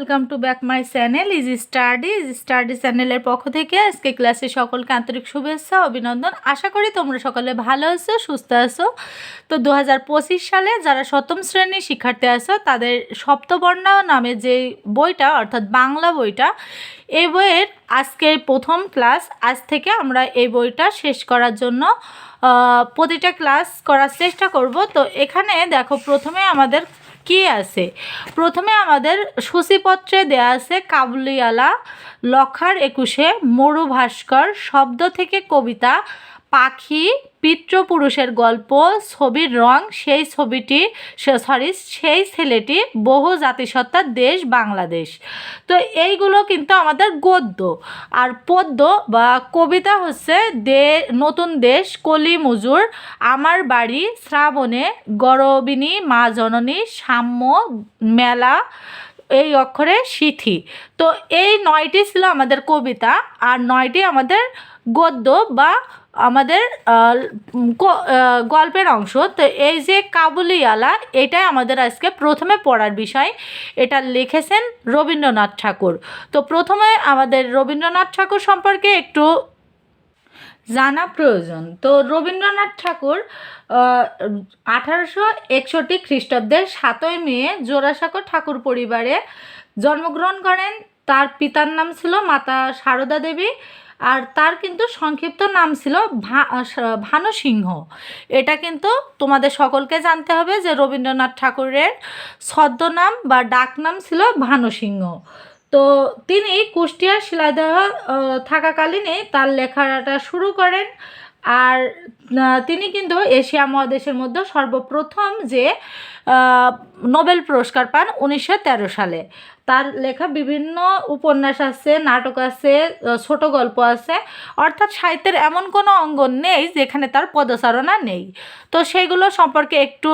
Welcome to back my channel is study is study চ্যানেলের পক্ষ থেকে আজকে ক্লাসে সকলকে আন্তরিক শুভেচ্ছা, অভিনন্দন। আশা করি তোমরা সকলে ভালো আছো, সুস্থ আছো। তো দু হাজার পঁচিশ সালে যারা সপ্তম শ্রেণির শিক্ষার্থী আছো, তাদের সপ্তবর্ণ নামে যে বইটা, অর্থাৎ বাংলা বইটা এই বইয়ের আজকের প্রথম ক্লাস আজ থেকে আমরা এই বইটা শেষ করার জন্য প্রতিটা ক্লাস করার চেষ্টা করব। তো এখানে দেখো, প্রথমে আমাদের কি আছে? প্রথমে আমাদের সূচিপত্রে দেয়া আছে কাবুলিওয়ালা, লখার একুশে মরু ভাস্কর শব্দ থেকে কবিতা পাখি, পিতৃপুরুষের গল্প, ছবির রং, সেই ছবিটি সরি সেই ছেলেটি বহু জাতিসত্তার দেশ বাংলাদেশ। তো এইগুলো কিন্তু আমাদের গদ্য। আর পদ্য বা কবিতা হচ্ছে দে, নতুন দেশ, কলি মজুর, আমার বাড়ি, শ্রাবণে, গরবিনী, মা জননী, সাম্য, মেলা, এই অক্ষরে সিথি। তো এই নয়টি ছিল আমাদের কবিতা, আর নয়টি আমাদের গদ্য বা আমাদের গল্পের অংশ। তো এই যে কাবুলিওয়ালা, এটাই আমাদের আজকে প্রথমে পড়ার বিষয়। এটা লিখেছেন রবীন্দ্রনাথ ঠাকুর। তো প্রথমে আমাদের রবীন্দ্রনাথ ঠাকুর সম্পর্কে একটু জানা প্রয়োজন। তো রবীন্দ্রনাথ ঠাকুর আঠারোশো একষট্টি খ্রিস্টাব্দের সাতই মে জোড়াসাঁকো ঠাকুর পরিবারে জন্মগ্রহণ করেন। তার পিতার নাম ছিল মাতা সারদা দেবী। আর তার কিন্তু সংক্ষিপ্ত নাম ছিল ভানু সিংহ। এটা কিন্তু তোমাদের সকলকে জানতে হবে যে রবীন্দ্রনাথ ঠাকুরের ছদ্মনাম বা ডাকনাম ছিল ভানু সিংহ। তো তিনি কুষ্টিয়ার শিলাদেহ থাকাকালীনই তার লেখাটা শুরু করেন। আর তিনি কিন্তু এশিয়া মহাদেশের মধ্যে সর্বপ্রথম যে নোবেল পুরস্কার পান উনিশশো তেরো সালে। তার লেখা বিভিন্ন উপন্যাস আছে, নাটক আছে ছোট গল্প আছে। অর্থাৎ সাহিত্যের এমন কোনো অঙ্গন নেই যেখানে তার পদচারণা নেই। তো সেইগুলো সম্পর্কে একটু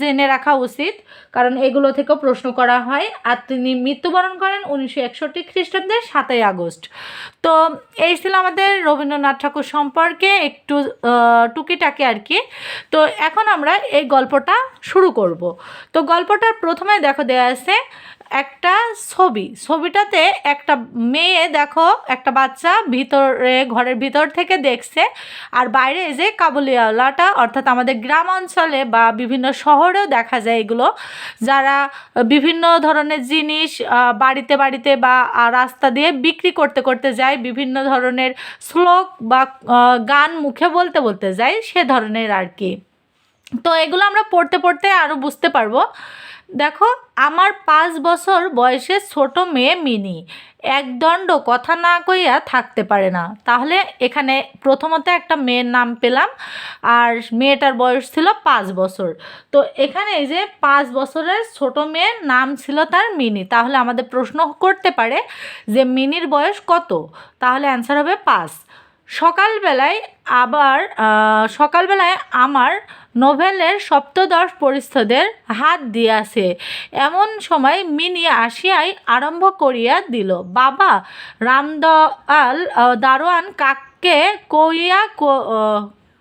জেনে রাখা উচিত। কারণ এগুলো থেকেও প্রশ্ন করা হয়। আর তিনি মৃত্যুবরণ করেন উনিশশো একষট্টি খ্রিস্টাব্দের সাতই আগস্ট। তো এই ছিল আমাদের রবীন্দ্রনাথ ঠাকুর সম্পর্কে একটু টুকিটাকি আর কি। তো এখন আমরা এই গল্পটা শুরু করব। তো গল্পটার প্রথমে দেখো দেয়া আছে একটা ছবি, ছবিটাতে একটা মেয়ে দেখো, একটা বাচ্চা ভিতরে, ঘরের ভিতর থেকে দেখছে। আর বাইরে যে কাবুলিওয়ালাটা, অর্থাৎ আমাদের গ্রাম অঞ্চলে বা বিভিন্ন শহরেও দেখা যায় এগুলো। যারা বিভিন্ন ধরনের জিনিস বাড়িতে বাড়িতে বা রাস্তা দিয়ে বিক্রি করতে করতে যায়, বিভিন্ন ধরনের শ্লোক বা গান মুখে বলতে বলতে যায়, সে ধরনের আর কি। তো এগুলো আমরা পড়তে পড়তে আরও বুঝতে পারব। দেখো, আমার পাঁচ বছর বয়সের ছোট মেয়ে মিনি। একদণ্ড কথা না কইয়া থাকতে পারে না। তাহলে এখানে প্রথমত একটা মেয়ের নাম পেলাম, আর মেয়েটার বয়স ছিল পাঁচ বছর। তো এখানে এই যে পাঁচ বছরের ছোট মেয়ের নাম ছিল তার মিনি। তাহলে আমাদের প্রশ্ন করতে পারে যে মিনির বয়স কত? তাহলে অ্যান্সার হবে পাঁচ। সকালবেলায় আবার সকালবেলায় আমার নোভেলের সপ্তদশ পরিচ্ছদের হাত দিয়াছে। এমন সময় মিনি আসিয়াই আরম্ভ করিয়া দিল, বাবা, রামদয়াল দারোয়ান কাককে কইয়া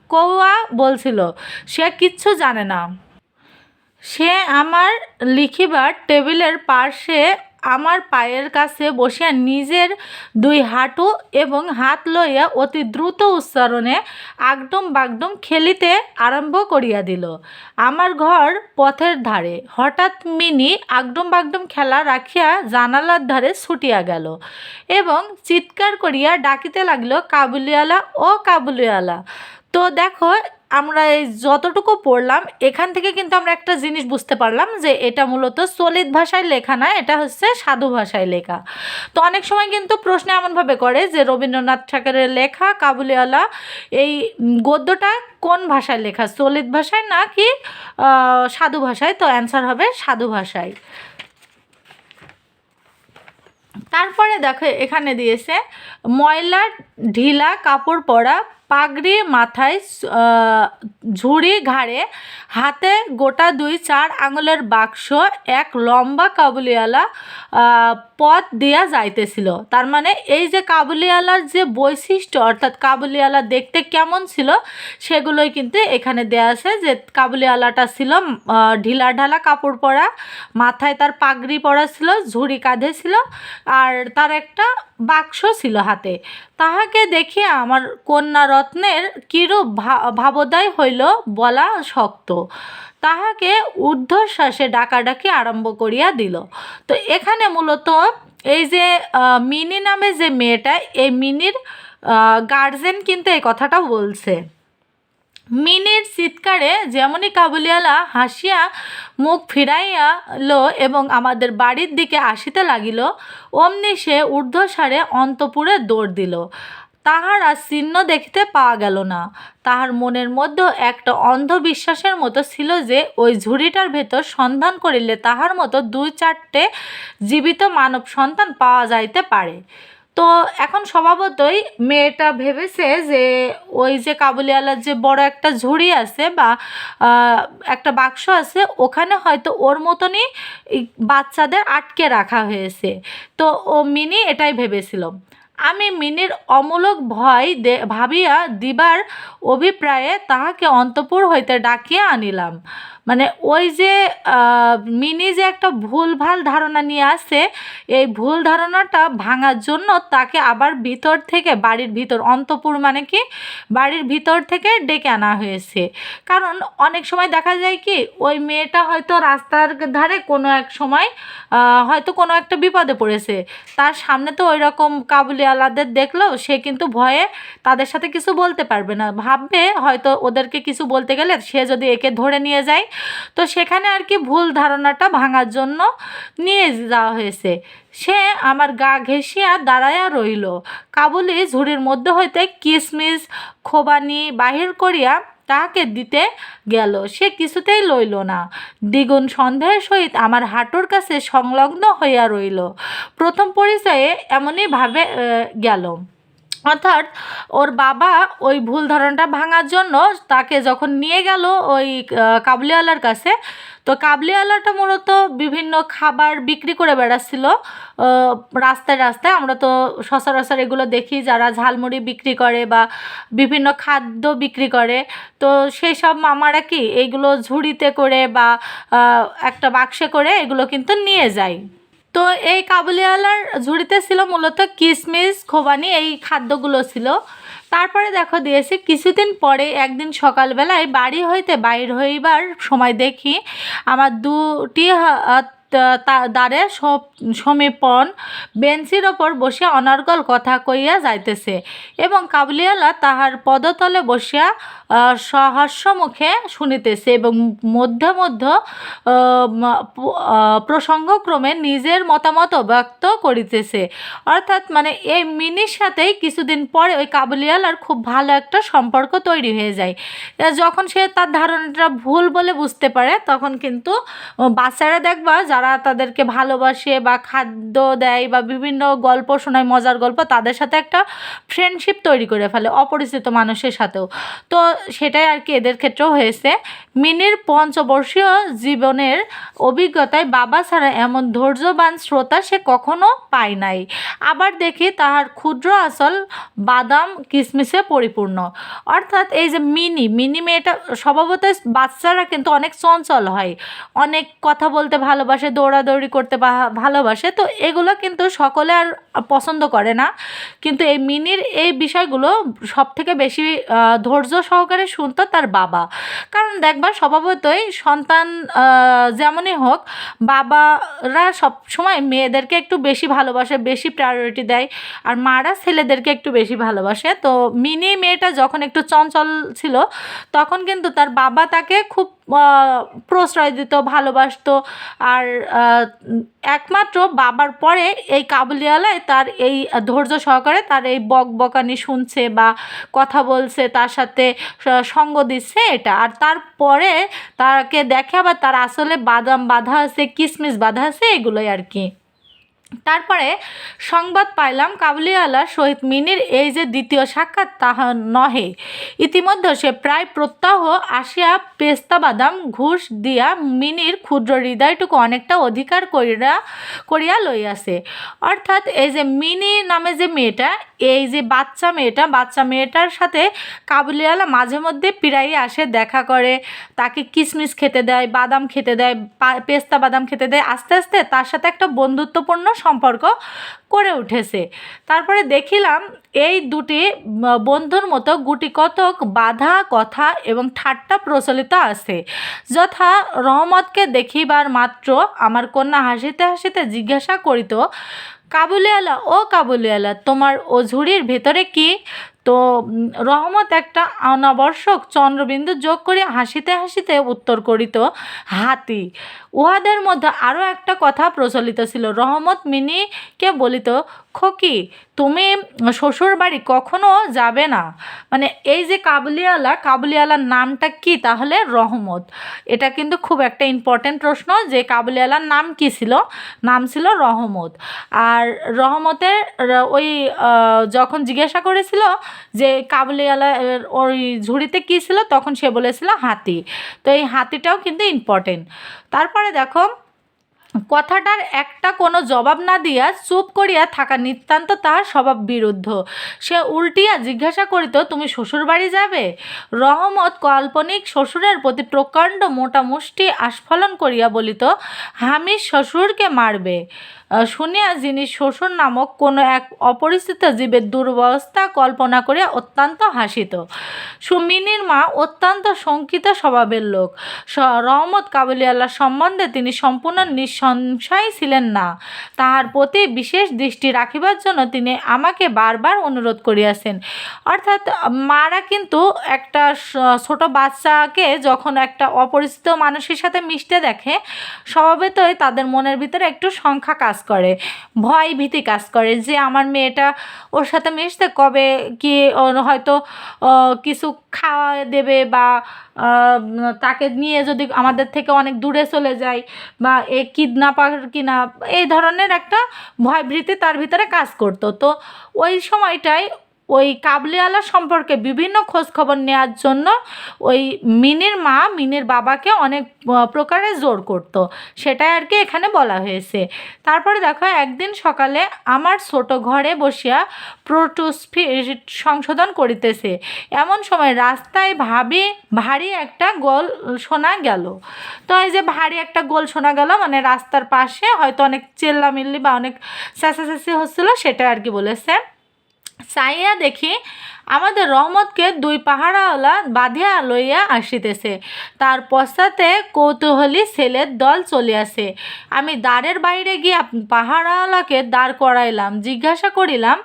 কৌয়া বলছিল, সে কিচ্ছু জানে না। সে আমার লিখিবার টেবিলের পাশে আমার পায়ের কাছে বসিয়া নিজের দুই হাঁটু এবং হাত লইয়া অতি দ্রুত উচ্চারণে আগডুম বাগডুম খেলিতে আরম্ভ করিয়া দিল। আমার ঘর পথের ধারে। হঠাৎ মিনি আগডুম বাগডুম খেলা রাখিয়া জানালার ধারে ছুটিয়া গেল এবং চিৎকার করিয়া ডাকিতে লাগল, কাবুলিওয়ালা, ও কাবুলিওয়ালা, তো দেখো আমরা এই যতটুকু পড়লাম, এখান থেকে কিন্তু আমরা একটা জিনিস বুঝতে পারলাম যে এটা মূলত চলিত ভাষায় লেখা না, এটা হচ্ছে সাধু ভাষায় লেখা। তো অনেক সময় কিন্তু প্রশ্ন এমনভাবে করে যে রবীন্দ্রনাথ ঠাকুরের লেখা, কাবুলিওয়ালা, এই গদ্যটা কোন ভাষায় লেখা চলিত ভাষায় না কি সাধু ভাষায়? তো অ্যান্সার হবে সাধু ভাষায়। তারপরে দেখো, এখানে দিয়েছে ময়লা ঢিলা, কাপড় পরা পাগড়ি মাথায় ঝুড়ি ঘাড়ে, হাতে গোটা দুই চার আঙুলের বাক্স, এক লম্বা কাবুলিওয়ালা পথ দিয়া যাইতেছিল। তার মানে এই যে কাবুলিওয়ালার যে বৈশিষ্ট্য, অর্থাৎ কাবুলিওয়ালা দেখতে কেমন ছিল, সেগুলোই কিন্তু এখানে দেয়া আছে যে কাবুলিওয়ালাটা ছিল ঢিলা ঢালা কাপড় পরা, মাথায় তার পাগড়ি পরা ছিল, ঝুড়ি কাঁধে ছিল, আর তার একটা বাক্স ছিল হাতে। তাহাকে দেখিয়া আমার কন্যা রত্নের কিরূপ ভাবোদয় হইল বলা শক্ত। তাহাকে ঊর্ধ্বশ্বাসে ডাকাডাকি আরম্ভ করিয়া দিল। তো এখানে মূলত এই যে মিনি নামে যে মেয়েটা, এই মিনির গার্জেন কিন্তু এই কথাটা বলছে। মিনির চিৎকারে যেমনই কাবুলিওয়ালা হাসিয়া মুখ ফিরাইয়া ফিরাইয়াল এবং আমাদের বাড়ির দিকে আসিতে লাগিল, অমনি সে ঊর্ধ্বসারে অন্তপুরে দৌড় দিল। তাহার আর চিহ্ন দেখিতে পাওয়া গেল না। তাহার মনের মধ্যেও একটা অন্ধবিশ্বাসের মতো ছিল যে, ওই ঝুড়িটার ভেতর সন্ধান করিলে তাহার মতো দুই চারটে জীবিত মানব সন্তান পাওয়া যাইতে পারে। তো এখন স্বভাবতই মেয়েটা ভেবেছে যে ওই যে কাবুলিওয়ালার যে বড় একটা ঝুড়ি আছে বা একটা বাক্স আছে, ওখানে হয়তো ওর মতনই বাচ্চাদের আটকে রাখা হয়েছে। তো ও মিনি এটাই ভেবেছিল। আমি মিনির অমূলক ভয় ভাবিয়া দিবার অভিপ্রায়ে তাহাকে অন্তপুর হইতে ডাকিয়া আনিলাম। মানে ওই যে মিনি যে একটা ভুল ভালো ধারণা নিয়ে আসে, এই ভুল ধারণাটা ভাঙার জন্য তাকে আবার ভিতর থেকে, বাড়ির ভিতর, অন্তপুর মানে কি, বাড়ির ভিতর থেকে ডেকে আনা হয়েছে। কারণ অনেক সময় দেখা যায় কি, ওই মেয়েটা হয়তো রাস্তার ধারে কোনো এক সময় হয়তো কোনো একটা বিপদে পড়েছে। তার সামনে তো ওই রকম কাবুলিওয়ালাদের দেখলেও সে কিন্তু ভয়ে তাদের সাথে কিছু বলতে পারবে না। ভাববে হয়তো ওদেরকে কিছু বলতে গেলে সে যদি একে ধরে নিয়ে যায় তো সেখানে আর কি ভুল ধারণাটা ভাঙার জন্য নিয়ে যাওয়া হয়েছে। সে আমার গা ঘেঁষিয়া দাঁড়াইয়া রইল। কাবুলি ঝুড়ির মধ্যে হইতে কিসমিস, খোবানি বাহির করিয়া তাহাকে দিতে গেল। সে কিছুতেই লইল না। দ্বিগুণ সন্দেহের সহিত আমার হাঁটুর কাছে সংলগ্ন হইয়া রইল। প্রথম পরিচয়ে এমনইভাবে গেল। অর্থাৎ ওর বাবা ওই ভুল ধারণাটা ভাঙার জন্য তাকে যখন নিয়ে গেল ওই কাবুলিওয়ালার কাছে, তো কাবলিওয়ালাটা মূলত বিভিন্ন খাবার বিক্রি করে বেড়াচ্ছিল। রাস্তায় রাস্তায় আমরা তো সচরাচর এগুলো দেখি, যারা ঝালমুড়ি বিক্রি করে বা বিভিন্ন খাদ্য বিক্রি করে, তো সেই সব মামারা কি এইগুলো ঝুড়িতে করে বা একটা বাক্সে করে এগুলো কিন্তু নিয়ে যায়। তো এই কাবুলিওয়ালার ঝুড়িতে ছিল মূলত কিশমিশ খোবানি, এই খাদ্যগুলো ছিল। তারপরে দেখো দিয়েছি, কিছুদিন পরে, একদিন সকালবেলায় বাড়ি হইতে বাইর হইবার সময় দেখি আমার দুটি দ্বারে সমীপন বেঞ্চির ওপর বসিয়া অনর্গল কথা কইয়া যাইতেছে এবং কাবুলিওয়ালা তাহার পদতলে বসিয়া সহাস্য মুখে শুনিতেছে এবং মধ্যে মধ্যে প্রসঙ্গক্রমে নিজের মতামত ব্যক্ত করিতেছে। অর্থাৎ মানে এই মিনির সাথেই কিছুদিন পরে ওই কাবুলিওয়ালার খুব ভালো একটা সম্পর্ক তৈরি হয়ে যায়। যখন সে তার ধারণাটা ভুল বলে বুঝতে পারে, তখন কিন্তু বাচ্চারা দেখবা যারা তাদেরকে ভালোবাসে বা খাদ্য দেয় বা বিভিন্ন গল্প শোনায়, মজার গল্প, তাদের সাথে একটা ফ্রেন্ডশিপ তৈরি করে ফেলে, অপরিচিত মানুষের সাথেও। তো সেটাই আর কি এদের ক্ষেত্রেও হয়েছে। মিনির পঞ্চবর্ষীয় জীবনের অভিজ্ঞতায় বাবা ছাড়া এমন ধৈর্যবান শ্রোতা সে কখনো পায় নাই। আবার দেখি তাহার ক্ষুদ্র আসল বাদাম কিসমিসে পরিপূর্ণ। অর্থাৎ এই যে মিনি মিনি মেয়েটা স্বভাবতই বাচ্চারা কিন্তু অনেক চঞ্চল হয়। অনেক কথা বলতে ভালোবাসে, দৌড়াদৌড়ি করতে ভালোবাসে, তো এগুলো কিন্তু সকলে আর পছন্দ করে না। কিন্তু এই মিনির এই বিষয়গুলো সব থেকে বেশি ধৈর্য ধৈর্য সহকারে শুনতো তার বাবা। কারণ দেখবা স্বভাবতই সন্তান যেমনই হোক, বাবারা সব সময় মেয়েদেরকে একটু বেশি ভালোবাসে, বেশি প্রায়োরিটি দেয়, আর মারা ছেলেদেরকে একটু বেশি ভালোবাসে। তো মিনি মেয়েটা যখন একটু চঞ্চল ছিল, তখন কিন্তু তার বাবা তাকে খুব প্রশ্রয় দিত, ভালোবাসত। আর একমাত্র বাবার পরে এই কাবুলিওয়ালায় তার এই ধৈর্য সহকারে তার এই বক বকানি শুনছে বা কথা বলছে, তার সাথে সঙ্গ দিচ্ছে এটা। আর তারপরে তাকে দেখে আবার তার আসলে বাদাম বাঁধা আছে, কিসমিস বাঁধা আছে, এগুলোই আর কি। তারপরে সংবাদ পাইলাম কাবুলিওয়ালার সহিত মিনির এই যে দ্বিতীয় সাক্ষাৎ, তাহা নহে। ইতিমধ্যে সে প্রায় প্রত্যাহ আসিয়া পেস্তা বাদাম, ঘুষ দিয়া মিনির ক্ষুদ্র হৃদয়টুকু অনেকটা অধিকার করিয়া করিয়া লইয়াছে। অর্থাৎ এই যে মিনি নামে যে মেয়েটা, এই যে বাচ্চা মেয়েটা, বাচ্চা মেয়েটার সাথে কাবুলিওয়ালা মাঝে মধ্যে পিরাই আসে, দেখা করে, তাকে কিশমিশ খেতে দেয়, বাদাম খেতে দেয় পেস্তা বাদাম খেতে দেয়, আস্তে আস্তে তার সাথে একটা বন্ধুত্বপূর্ণ সম্পর্ক করে উঠেছে। তারপরে দেখিলাম এই দুটি বন্ধুর মতো গুটি কতক বাধা, কথা এবং ঠাট্টা প্রচলিত আছে। যথা রহমতকে দেখিবার মাত্র আমার কন্যা হাসিতে হাসিতে জিজ্ঞাসা করিত কাবুলিওয়ালা ও কাবুলিওয়ালা তোমার ও ঝুড়ির ভেতরে কি? তো রহমত একটা অনাবশ্যক চন্দ্রবিন্দু যোগ করিয়া হাসিতে হাসিতে উত্তর করিত, হাতি। উহাদের মধ্যে আরও একটা কথা প্রচলিত ছিল। রহমত মিনিকে বলিত, খোকি, তুমি শ্বশুর বাড়ি কখনো যাবে না? মানে এই যে কাবুলিওয়ালা, কাবুলিওয়ালার নামটা কি? তাহলে রহমত। এটা কিন্তু খুব একটা ইম্পর্টেন্ট প্রশ্ন যে কাবুলিওয়ালার নাম কি ছিল? নাম ছিল রহমত। আর রহমতের ওই যখন জিজ্ঞাসা করেছিল যে কাবুলিওয়ালা, ওই ঝুড়িতে কী ছিল, তখন সে বলেছিল হাতি। তো এই হাতিটাও কিন্তু ইম্পর্টেন্ট তারপরে দেখো, কথাটার একটা কোনো জবাব না দিয়া চুপ করিয়া থাকা নিতান্ত তাহার স্বভাব বিরুদ্ধ। সে উল্টিয়া জিজ্ঞাসা করিত, তুমি শ্বশুর বাড়ি যাবে? রহমত কাল্পনিক শ্বশুরের প্রতি প্রকাণ্ড মোটা মুষ্টি আস্ফলন করিয়া বলিত হামি শ্বশুরকে মারবে। শুনিয়া যিনি শ্বশুর নামক কোনো এক অপরিচিত জীবের দুর্বস্থা কল্পনা করিয়া অত্যন্ত হাসিত। সুমিনীর মা অত্যন্ত শঙ্কিত স্বভাবের লোক। রহমত কাবুলিওয়ালা সম্বন্ধে তিনি সম্পূর্ণ নিঃসংশয় ছিলেন না। তাহার প্রতি বিশেষ দৃষ্টি রাখিবার জন্য তিনি আমাকে বারবার অনুরোধ করিয়াছেন। অর্থাৎ মারা কিন্তু একটা ছোট বাচ্চাকে যখন একটা অপরিচিত মানুষের সাথে মিশতে দেখে, স্বভাবতই তাদের মনের ভিতরে একটু সংখ্যা কাজ করে, ভয় ভীতি কাজ করে যে আমার মেয়েটা ওর সাথে মিশতে কবে কি হয়তো কিছু খাওয়া দেবে বা তাকে নিয়ে যদি আমাদের থেকে অনেক দূরে চলে যায় বা এ কিডন্যাপার কিনা, এই ধরনের একটা ভয়ভীতি তার ভিতরে কাজ করতো। তো ওই সময়টায় ওই কাবলিওয়ালা সম্পর্কে বিভিন্ন খোঁজ খবর নেওয়ার জন্য ওই মিনির মা, মিনির বাবাকে অনেক প্রকারে জোর করত। সেটাই আর কি এখানে বলা হয়েছে। তারপরে দেখো, একদিন সকালে আমার ছোট ঘরে বসিয়া প্রোটোস্ফিট সংশোধন করিতেছে। এমন সময় রাস্তায় ভাবি, ভারী একটা গোল শোনা গেল। তো এই যে ভারী একটা গোল শোনা গেল মানে রাস্তার পাশে হয়তো অনেক চেল্লামিল্লি বা অনেক চেঁচাচেঁচি হচ্ছিল, সেটা আর কি বলেছে। চাইয়া দেখি আমাদের রহমতকে দুই পাহাড়াওয়ালা বাঁধিয়া লইয়া আসিতেছে। তার পশ্চাতে কৌতূহলী ছেলের দল চলিয়াছে। আমি দ্বারের বাইরে গিয়া পাহাড়াওয়ালাকে দাঁড় করাইলাম, জিজ্ঞাসা করিলাম,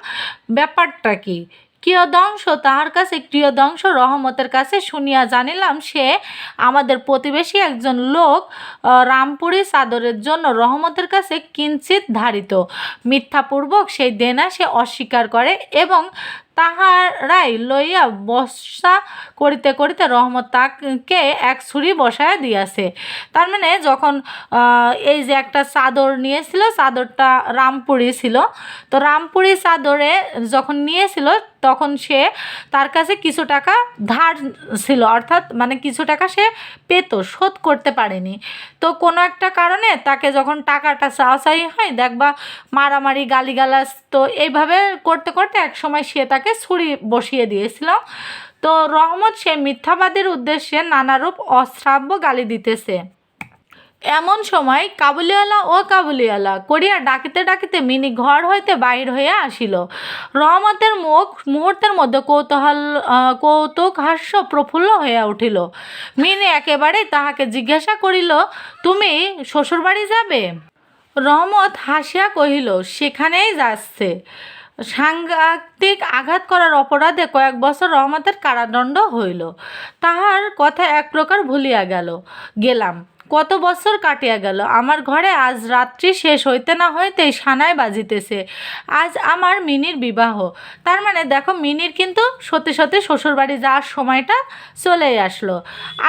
ব্যাপারটা কি? কিয়দংশ তাহার কাছে কিয়দংশ রহমতের কাছে শুনিয়া জানিলাম সে আমাদের প্রতিবেশী একজন লোক রামপুরি চাদরের জন্য রহমতের কাছে কিঞ্চিত ধারিত। মিথ্যাপূর্বক সেই দেনা সে অস্বীকার করে এবং তাহারাই লইয়া বসা করিতে করিতে রহমত তাকে এক ছুরি বসায় দিয়াছে। তার মানে যখন এই যে একটা চাদর নিয়েছিল, চাদরটা রামপুরি ছিল, তো রামপুরি চাদরে যখন নিয়েছিল, তখন সে তার কাছে কিছু টাকা ধার ছিল, অর্থাৎ মানে কিছু টাকা সে পেত, শোধ করতে পারেনি। তো কোনো একটা কারণে তাকে যখন টাকাটা চাওয়াচাই হয়, দেখবা মারামারি, গালিগালাজ, তো এইভাবে করতে করতে এক সময় সে তাকে ছুরি বসিয়ে দিয়েছিল। তো রহমত সে মিথ্যাবাদের উদ্দেশ্যে নানারূপ অশ্রাব্য গালি দিতেছে। এমন সময় কাবুলিওয়ালা ও কাবুলিওয়ালা করিয়া ডাকিতে ডাকিতে মিনি ঘর হইতে বাহির হইয়া আসিল। রহমতের মুখ মুহূর্তের মধ্যে কৌতূহল কৌতুক হাস্য প্রফুল্ল হইয়া উঠিল। মিনি একেবারেই তাহাকে জিজ্ঞাসা করিল, তুমি শ্বশুরবাড়ি যাবে? রহমত হাসিয়া কহিল, সেখানেই যাচ্ছে। সাংঘাতিক আঘাত করার অপরাধে কয়েক বছর রহমতের কারাদণ্ড হইল। তাহার কথা এক প্রকার ভুলিয়া গেল। গেলাম। কত বছর কাটিয়া গেল? আমার ঘরে আজ রাত্রি শেষ হইতে না হইতেই সানায় বাজিতেছে। আজ আমার মিনির বিবাহ। তার মানে দেখো, মিনির কিন্তু সত্যি সত্যি শ্বশুরবাড়ি যাওয়ার সময়টা চলেই আসলো।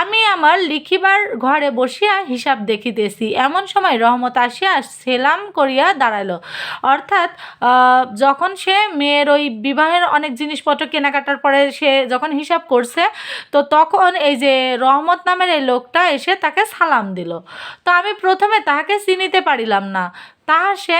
আমি আমার লিখিবার ঘরে বসিয়া হিসাব দেখিতেছি। এমন সময় রহমত আসিয়া সেলাম করিয়া দাঁড়াল অর্থাৎ যখন সে মেয়ের ওই বিবাহের অনেক জিনিসপত্র কেনাকাটার পরে সে যখন হিসাব করছে, তো তখন এই যে রহমত নামের এই লোকটা এসে তাকে সালাম দিল। তো আমি প্রথমে তাহাকে চিনিতে পারিলাম না। তাহা সে